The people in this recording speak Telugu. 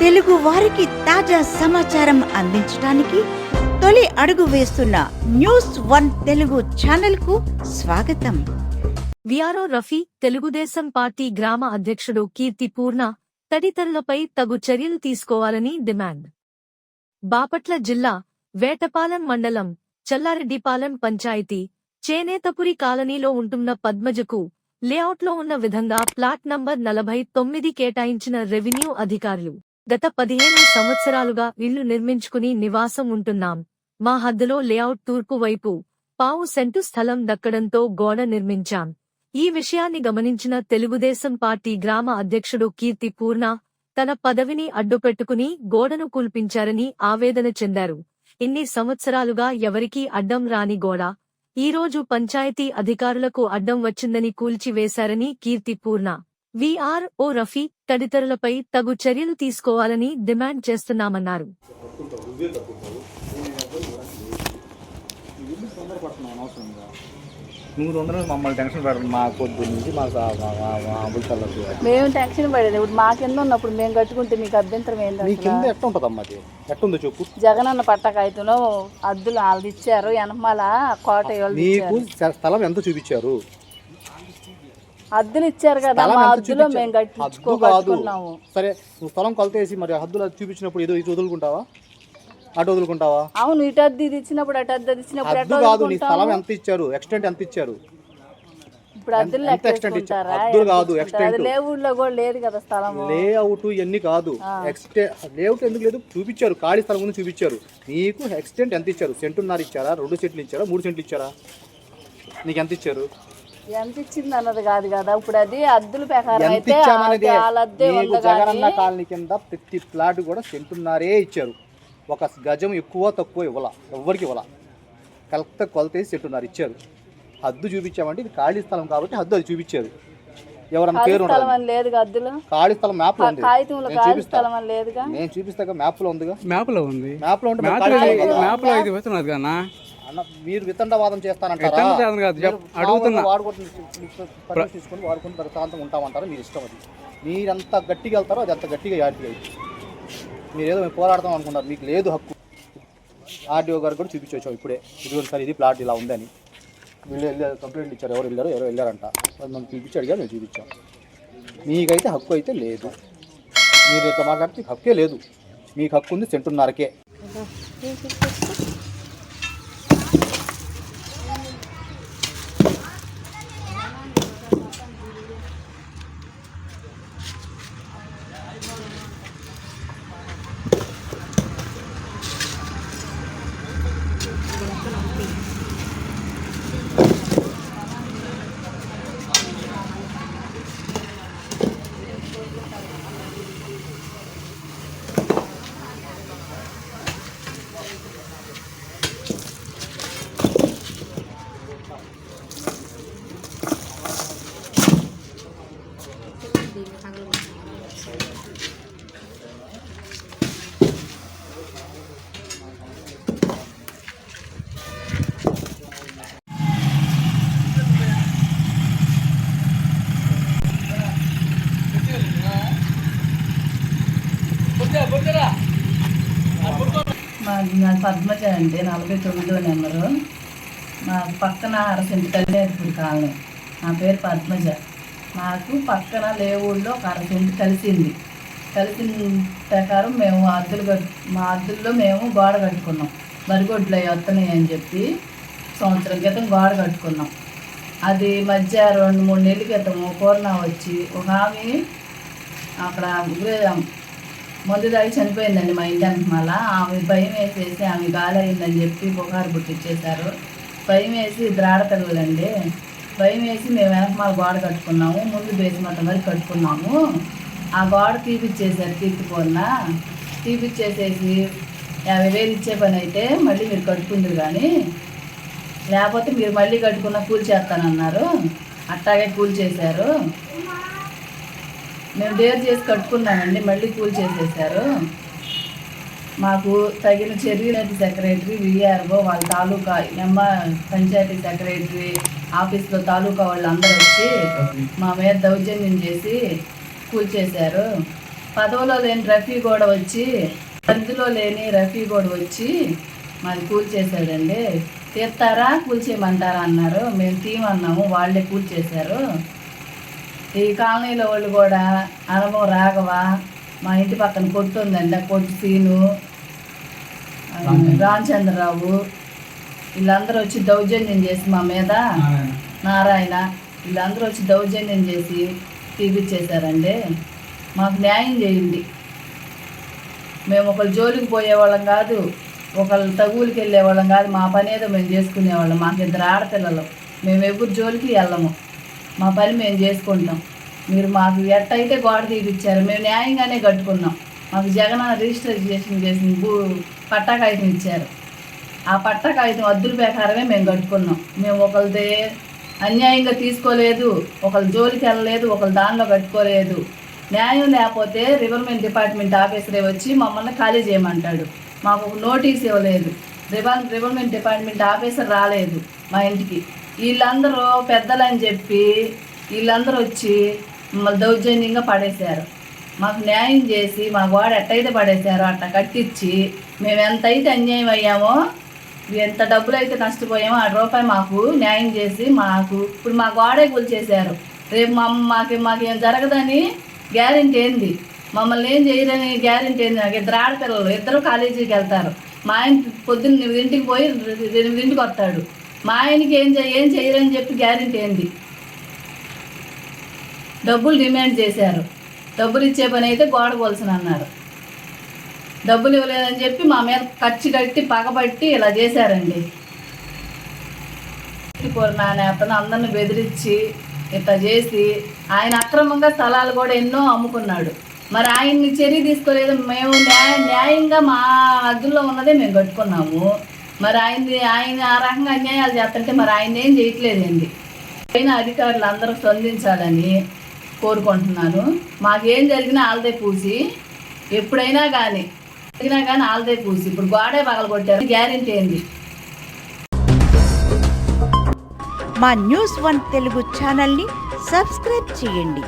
తెలుగు వారికి తాజా సమాచారం అందించడానికి తొలి అడుగు వేస్తున్న న్యూస్ వన్ తెలుగు ఛానల్కు స్వాగతం. విఆర్ఓ రఫీ తెలుగుదేశం పార్టీ గ్రామ అధ్యక్షుడు కీర్తి పూర్ణ తదితరులపై తగు చర్యలు తీసుకోవాలని డిమాండ్. బాపట్ల జిల్లా వేటపాలెం మండలం చల్లారెడ్డిపాలెం పంచాయతీ చేనేతపురి కాలనీలో ఉంటున్న పద్మజకు లేఅవుట్లో ఉన్న విధంగా ప్లాట్ నంబర్ నలభై తొమ్మిది కేటాయించిన రెవెన్యూ అధికారులు. గత పదిహేను సంవత్సరాలుగా ఇళ్ళు నిర్మించుకుని నివాసం ఉంటున్నాం. మా హద్దులో లేఅవుట్ తూర్పు వైపు పావు సెంటు స్థలం దక్కడంతో గోడ నిర్మించాం. ఈ విషయాన్ని గమనించిన తెలుగుదేశం పార్టీ గ్రామ అధ్యక్షుడు కీర్తి పూర్ణ తన పదవిని అడ్డుపెట్టుకుని గోడను కూల్పించారని ఆవేదన చెందారు. ఇన్ని సంవత్సరాలుగా ఎవరికీ అడ్డం రాని గోడ ఈ రోజు పంచాయతీ అధికారులకు అడ్డం వచ్చిందని కూల్చివేశారని కీర్తి పూర్ణ. విఆర్ ఓ రఫీ తదితరులపై తగు చర్యలు తీసుకోవాలని డిమాండ్ చేస్తున్నామన్నారు. నువ్వు తొందరగా మమ్మల్ని టెన్షన్ పెడదు మా పొద్దు నుంచి మాకు అబుల్తలకు మేము టెన్షన్ పడేది ఇప్పుడు మా కింద ఉన్నప్పుడు మేము కట్టుకుంటే మీకు అభ్యంతరం నీ ఏంటంటే కింద ఎట్ట ఉంటుంది అమ్మా అది? ఎట్టుందో చెప్పు. జగనన్న పట్టకాయతలో అద్దులు వాళ్ళది ఇచ్చారు వెనకమాల కోట వాళ్ళు నీకు స్థ- స్థలం ఎంత చూపించారు? అద్దులు ఇచ్చారు కదా స్థలం మా ఎంత అద్దులో చూపించారు? మేము కట్టించుకో హద్దు కాదు. కట్టుకున్నాము. సరే స్థలం కొలతేసి మరి హద్దులు చూపించినప్పుడు ఏదో ఇటు వదులుకుంటావా? అటు వదులుకుంటావా? అవును ఇటు అద్దు ఇది ఇచ్చినప్పుడు అటు అద్దు అది ఇచ్చినప్పుడు ఎట్లా కాదు నీ? స్థలం ఎంత ఇచ్చారు? ఎక్స్టెంట్ ఎంత ఇచ్చారు? ఇప్పుడు అద్దులు కాదు, extent. లేవుల్లో కూడా లేదు కదా స్థలము. లేఅవుట్ ఇవన్నీ కాదు. ఎక్స్టే లేఅవుట్ ఎందుకు లేదు? చూపించారు ఖాళీ స్థలం ముందు చూపించారు. నీకు ఎక్స్టెంట్ ఎంత ఇచ్చారు? సెంటున్నర ఇచ్చారా? రెండు సెంట్లు ఇచ్చారా? మూడు సెంట్లు ఇచ్చారా? నీకు ఎంత ఇచ్చారు? ఎంత ఇచ్చింది అన్నది కాదు కదా. ఇప్పుడు అది అద్దుల ప్రకారం ఎంత అయితే ఇచ్చామనేది అది వాళ్ళ అద్దే నీకు ఉంది జగనన్న కానీ కాలనీ కింద ప్రతి ప్లాట్ కూడా సెంటున్నరే ఇచ్చారు. ఒక గజం ఎక్కువ తక్కువ ఇవ్వాల ఎవ్వరికి ఇవ్వాల. కరెక్ట్ కొలతేసి సెంటున్నర ఇచ్చారు. హద్దు చూపించామంటే ఇది ఖాళీ స్థలం కాబట్టి హద్దు అది చూపించారు. ఎవరన్నా పేరు స్థలం అని లేదు అద్దులు? ఖాళీ స్థలం మ్యాప్లో ఉంది. కాగితంలో నేను ఖాళీ చూపిస్తా. స్థలం అని లేదుగా? నేను చూపిస్తాగా మ్యాప్లో ఉందిగా. మ్యాప్లో ఉంది. మ్యాప్లో ఉంటే మరి మ్యాప్ ఖాళీ స్థలం కదా. మ్యాప్లో ఇది వస్తున్నది కదా అన్న మీరు వితండవాదం చేస్తానంటారా? వితండ వాదం కాదు, మీరు చెప్- అడుగుతున్నా. మామూలుగా వాడుకుంటున్న పర్మిషన్ తీసుకొని వాడుకుని ప్రశాంతంగా ఉంటామంటారా? మీరు ఇష్టం అది. మీరు ఎంత గట్టిగా వెళ్తారో అది అంత గట్టిగా యాడికి అయింది మీరు ఏదో మేము పోరాడతాం అనుకున్నారు. మీకు లేదు హక్కు. ఆర్డీఓ గారు కూడా చూపించవచ్చు ఇప్పుడే. ఇదిగో సార్ ఇది ప్లాట్ ఇలా ఉందని. వీళ్ళు వెళ్ళారు కంప్లైంట్ ఇచ్చారు. ఎవరు వెళ్ళారు ఎవరు వెళ్ళారంట. అది మనం చూపించి అడిగారు మేము చూపించాం. మీకైతే హక్కు అయితే లేదు. మీరు ఇట్లా మాట్లాడితే మీకు హక్కే లేదు. మీకు హక్కు ఉంది సెంటున్నరకే మా నా పద్మజ అండి నలభై తొమ్మిదో నెంబరు. మా పక్కన అరసెంట్ కళ్యాణపూడి కాలనీ. నా పేరు పద్మజ. మాకు పక్కన లేవుల్లో ఒక అరసెంట్ కలిసింది కలిసిన ప్రకారం మేము అద్దులు కట్టు మా అద్దుల్లో మేము గోడ కట్టుకున్నాం. బరిగొడ్లు అవి వస్తున్నాయి అని చెప్పి సంవత్సరం క్రితం గోడ కట్టుకున్నాం. అది మధ్య రెండు మూడు నెలల క్రితం కరోనా వచ్చి ఒక ఆమె అక్కడ మందు తాగి చనిపోయిందండి మా ఇంటి మళ్ళా ఆమె భయం వేసేసి ఆమె గాలి చెప్పి బుకారు పుట్టించేశారు భయం వేసి ద్రాడతలుదండి భయం వేసి మేము వెనకమాల గోడ కట్టుకున్నాము. ముందు బేస్మెంట్ వరకు కట్టుకున్నాము. ఆ గోడ తీపిచ్చేసారు తీపిపోన్న తీపిచ్చేసేసి యాభై వేలు ఇచ్చే పని అయితే మళ్ళీ మీరు కట్టుకుందరు కానీ లేకపోతే మీరు మళ్ళీ కట్టుకున్న కూల్ చేస్తానన్నారు. అట్టాగే కూల్ చేశారు. మేము డేర్ చేసి కట్టుకున్నామండి మళ్ళీ కూల్ చేసేసారు. మాకు తగిన చర్యలకి సెక్రటరీ విఆర్ఓ వాళ్ళ తాలూకా ఎమ్మ పంచాయతీ సెక్రటరీ ఆఫీస్లో తాలూకా వాళ్ళు అందరూ వచ్చి మా మీద దౌర్జన్యం చేసి కూల్ చేశారు. పదవిలో లేని రఫీ కూడా వచ్చి పరిధిలో లేని రఫీ కూడా వచ్చి మాది కూల్చేశాడండి తీస్తారా? కూల్చేయమంటారా అన్నారు. మేము తీయమన్నాము వాళ్ళే కూల్చేశారు ఈ కాలనీలో వాళ్ళు కూడా అనుభవం రాఘవ మా ఇంటి పక్కన కొట్టు ఉందండి ఆ కొట్టు సీను రామచంద్రరావు. వీళ్ళందరూ వచ్చి దౌర్జన్యం చేసి మా మీద నారాయణ. వీళ్ళందరూ వచ్చి దౌర్జన్యం చేసి తీపిచ్చేశారండి. మాకు న్యాయం చేయండి. మేము ఒకళ్ళు జోలికి పోయేవాళ్ళం కాదు ఒకళ్ళు తగులకి వెళ్ళేవాళ్ళం కాదు మా పని ఏదో మేము చేసుకునేవాళ్ళం. మాకు ఇద్దరు ఆడపిల్లలు. మేము ఎప్పుడు జోలికి వెళ్ళము. మా పని మేము చేసుకుంటాం మీరు మాకు ఎట్టయితే గోడ తీపిచ్చారు మేము న్యాయంగానే కట్టుకున్నాం. మాకు జగన్ రిజిస్ట్రేషన్ చేసిన భూ పట్టా కాగితం ఇచ్చారు. ఆ పట్టా కాగితం అద్దుల ప్రకారమే మేము కట్టుకున్నాం. మేము ఒకరిదే అన్యాయంగా తీసుకోలేదు ఒకళ్ళ జోలికి వెళ్ళలేదు ఒకళ్ళ దానిలో కట్టుకోలేదు. న్యాయం లేకపోతే రివర్మెంట్ డిపార్ట్మెంట్ ఆఫీసరే వచ్చి మమ్మల్ని ఖాళీ చేయమంటాడు. మాకు ఒక నోటీస్ ఇవ్వలేదు. రివర్ రివర్మెంట్ డిపార్ట్మెంట్ ఆఫీసర్ రాలేదు మా ఇంటికి. వీళ్ళందరూ పెద్దలని చెప్పి వీళ్ళందరూ వచ్చి మమ్మల్ని దౌర్జన్యంగా పడేశారు. మాకు న్యాయం చేసి మా గోడ ఎట్టయితే పడేశారో అట్లా కట్టించి మేము ఎంతైతే అన్యాయం అయ్యామో ఎంత డబ్బులు అయితే నష్టపోయామో ఆ రూపాయి మాకు న్యాయం చేసి మాకు ఇప్పుడు మా గోడే కూల్చేశారు. రేపు మా మాకు మాకేం జరగదని గ్యారెంటీ ఏంది? మమ్మల్ని ఏం చేయరని గ్యారెంటీ ఏంది? నాకు ఇద్దరు ఆడపిల్లలు ఇద్దరు కాలేజీకి వెళ్తారు. మా ఆయన పొద్దున్న ఎనిమిదింటికి పోయి ఎనిమిదింటికి వస్తాడు. మా ఆయనకి ఏం ఏం చేయరని చెప్పి గ్యారెంటీ ఏంది? డబ్బులు డిమాండ్ చేశారు. డబ్బులు ఇచ్చే పని అయితే గోడ కొలసని అన్నారు. డబ్బులు ఇవ్వలేదని చెప్పి మా మీద ఖర్చు కట్టి పగబట్టి ఇలా చేశారండి. కోరి అతను అందరిని బెదిరించి ఇట్లా చేసి ఆయన అక్రమంగా స్థలాలు కూడా ఎన్నో అమ్ముకున్నాడు. మరి ఆయన్ని చర్య తీసుకోలేదు. మేము న్యాయ న్యాయంగా మా హద్దుల్లో ఉన్నదే మేము కట్టుకున్నాము. మరి ఆయన ఆయన ఆ రకంగా అన్యాయాలు చేస్తుంటే మరి ఆయన ఏం చేయట్లేదండి. పైన అధికారులు అందరూ స్పందించాలని కోరుకుంటున్నాను. మాకేం జరిగినా ఆల్దే పూసి ఎప్పుడైనా కానీ జరిగినా కానీ ఆల్దే పూసి. ఇప్పుడు గోడే పగలగొట్టారు గ్యారెంటీ ఏంది? మా న్యూస్ వన్ తెలుగు ఛానల్ని సబ్స్క్రైబ్ చేయండి.